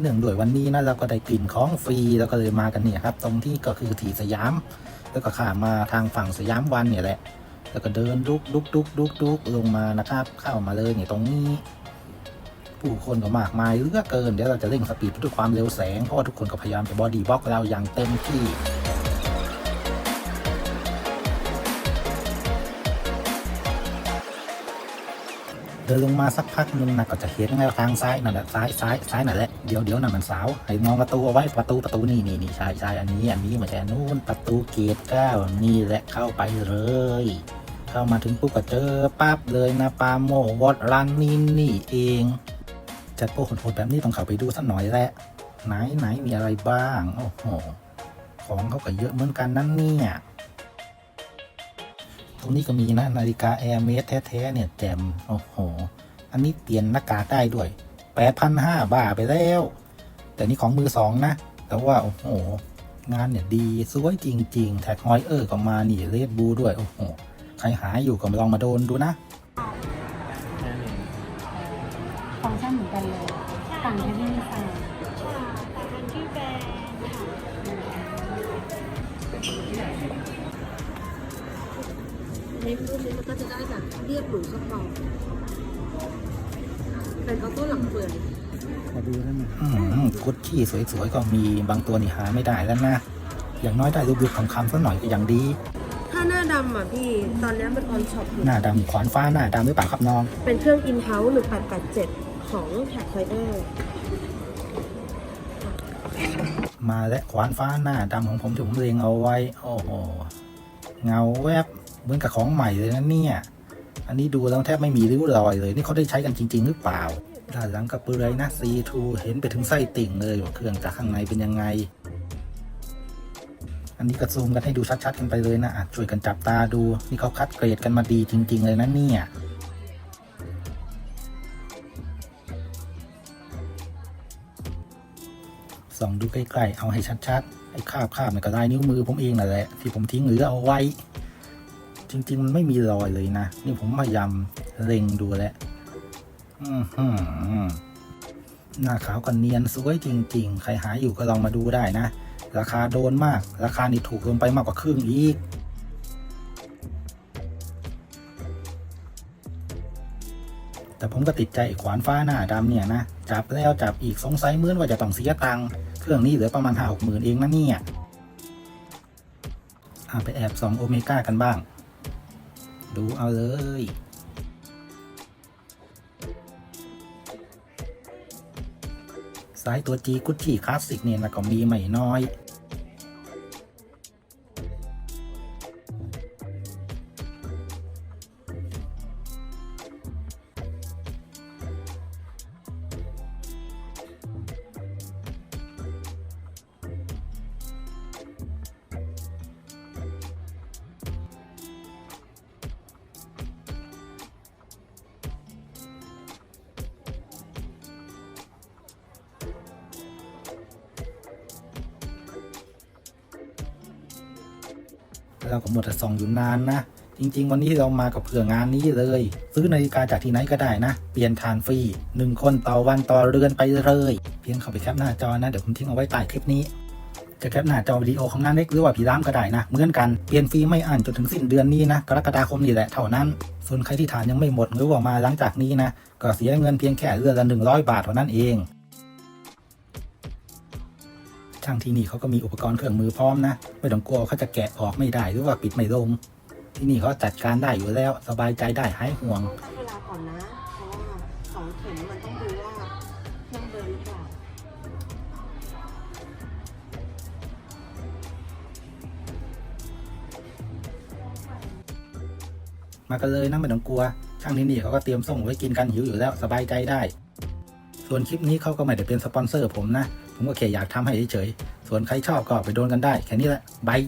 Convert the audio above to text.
เนื่องด้วยวันนี้นะเราก็ได้กลิ่นของฟรีแล้วก็เลยมากันเนี่ยครับ ตรงที่ก็คือถีสยาม แล้วก็ข้ามมาทางฝั่งสยามวันเนี่ยแหละ แล้วก็เดินดุกดุกดุกดุกดุกลงมานะครับ เข้ามาเลยเนี่ยตรงนี้ ผู้คนก็มากมายเลือเกินเดี๋ยวเราจะเร่งสปีดด้วยความเร็วแสงเพราะว่าทุกคนก็พยายามจะบอดี้บล็อกเราอย่างเต็มที่ เดินลงมาสักพักหนึงนะก็จะเห็นไงทางซ้ายนั่นแหละซ้ายซ้ายซ้ายนั่นแหละเดี๋ยวเดี๋ยวนั่นมันสาวให้มองประตูเอาไว้ประตูประตูนี่นี่นี่ใช่ใช่อันนี้อันนี้ม่ใช่อันนู้นประตูเกตเก้านี่แหละเข้าไปเลย เข้ามาถึงปุ๊บก็เจอปั๊บเลยนะปาโมวอดรันนี่นี่เองจัดโปรโหดแบบนี้ต้องเข้าไปดูสักหน่อยแหละไหนไหนมีอะไรบ้างโอ้โหของเขาก็เยอะเหมือนกันนั่นเนี่ย ตรงนี้ก็มีนะนาฬิกาแอร์เมสแท้ๆเนี่ยแจมโอ้โห อันนี้เปลี่ยนหน้ากากได้ด้วยแปดพันห้าบาทไปแล้ว แต่นี่ของมือสองนะ แต่ว่าโอ้โห งานเนี่ยดีสวยจริง ๆ แท็กฮอยเออร์ก็มานี่เลดบูด้วยโอ้โห ใครหาอยู่ก็มาลองมาโดนดูนะฟังก์ชันเหมือนกันเลยต่างแค่ที่ดีไซน์ค่ะแต่มันที่แบรนด์ค่ะ ในรุ่นนี้มันก็จะได้แบบเรียบหรูสปอร์ตเป็นออโต้หลังเปลือยอืมกุชชี่สวยๆก็มีบางตัวนี่หาไม่ได้แล้วนะ อย่างน้อยได้รูปยุคคำๆสักหน่อยก็ยังดี ถ้าหน้าดำอะพี่ ตอนนี้มันออนช็อปอยู่หน้าดำขวานฟ้าหน้าดำหรือเปล่าครับน้อง เป็นเครื่อง in-house 1887ของแท็กไฟเออร์มาและขวานฟ้าหน้าดำของผมที่ผมเล็งเอาไว้ โอ้โห เงาแวบ เหมือนกับของใหม่เลยนะเนี่ย อันนี้ดูแล้วแทบไม่มีริ้วรอยเลย นี่เขาได้ใช้กันจริง ๆ หรือเปล่า ด้านหลังกระเปือยนะ C2 เห็นไปถึงไส้ติ่งเลยว่าเครื่องจากข้างในเป็นยังไง อันนี้ก็ซูมกันให้ดูชัดๆกันไปเลยนะอะช่วยกันจับตาดู นี่เขาคัดเกรดกันมาดีจริง ๆ เลยนะเนี่ยส่องดูใกล้ๆ เอาให้ชัดๆ ไอ้คาบคาบมันก็ได้นิ้วมือผมเองนั่นแหละที่ผมทิ้งหลือเอาไว้ จริงๆมันไม่มีรอยเลยนะ นี่ผมพยายามเล็งดูแล้วหน้าขาวกันเนียนสวยจริง ๆ ใครหาอยู่ก็ลองมาดูได้นะ ราคาโดนมาก ราคานี่ถูกลงไปมากกว่าครึ่งอีกแต่ผมก็ติดใจขวานฟ้าหน้าดำเนี่ยนะ จับแล้วจับอีกสงสัยเหมือนว่าจะต้องเสียตังค์เครื่องนี้เหลือประมาณห้าหกหมื่นเองนะเนี่ยอาไปแอบส่องโอเมก้ากันบ้าง ดูเอาเลย สายตัวจีกุชชี่คลาสสิกเนี่ยนะก็มีไม่น้อย เราก็หมดแต่ส่องอยู่นานนะ จริง ๆ วันนี้เรามากับเผื่องานนี้เลย ซื้อนาฬิกาจากที่ไหนก็ได้นะ เปลี่ยนทานฟรีหนึ่งคนต่อวันต่อเรือนไปเลย เพียงเข้าไปแคปหน้าจอนะ เดี๋ยวผมทิ้งเอาไว้ใต้คลิปนี้จะแคปหน้าจอวิดีโอของงานเล็กหรือว่าผีร้ามก็ได้นะ เหมือนกัน เปลี่ยนฟรีไม่อ่านจนถึงสิ้นเดือนนี้นะ กรกฎาคมนี่แหละเท่านั้น ส่วนใครที่ฐานยังไม่หมดหรือว่ามาหลังจากนี้นะ ก็เสียเงินเพียงแค่เรือนละหนึ่งร้อยบาทเท่านั้นเอง ช่างที่นี่เขาก็มีอุปกรณ์เครื่องมือพร้อมนะไม่ต้องกลัวเขาจะแกะออกไม่ได้หรือว่าปิดไม่ลง ที่นี่เขาจัดการได้อยู่แล้วสบายใจได้หายห่วงตั้งเวลาก่อนนะเพราะว่าสองเข็มมันต้องดูว่าเครื่องเดินหรือเปล่ามากันเลยนะไม่ต้องกลัวช่างที่นี่เขาก็เตรียมส่งไว้กินกันหิวอยู่แล้วสบายใจได้ ส่วนคลิปนี้เขาก็ไม่ได้เป็นสปอนเซอร์ผมนะ ผมก็แค่อยากทำให้เฉยๆส่วนใครชอบก็ไปโดนกันได้แค่นี้แหละบาย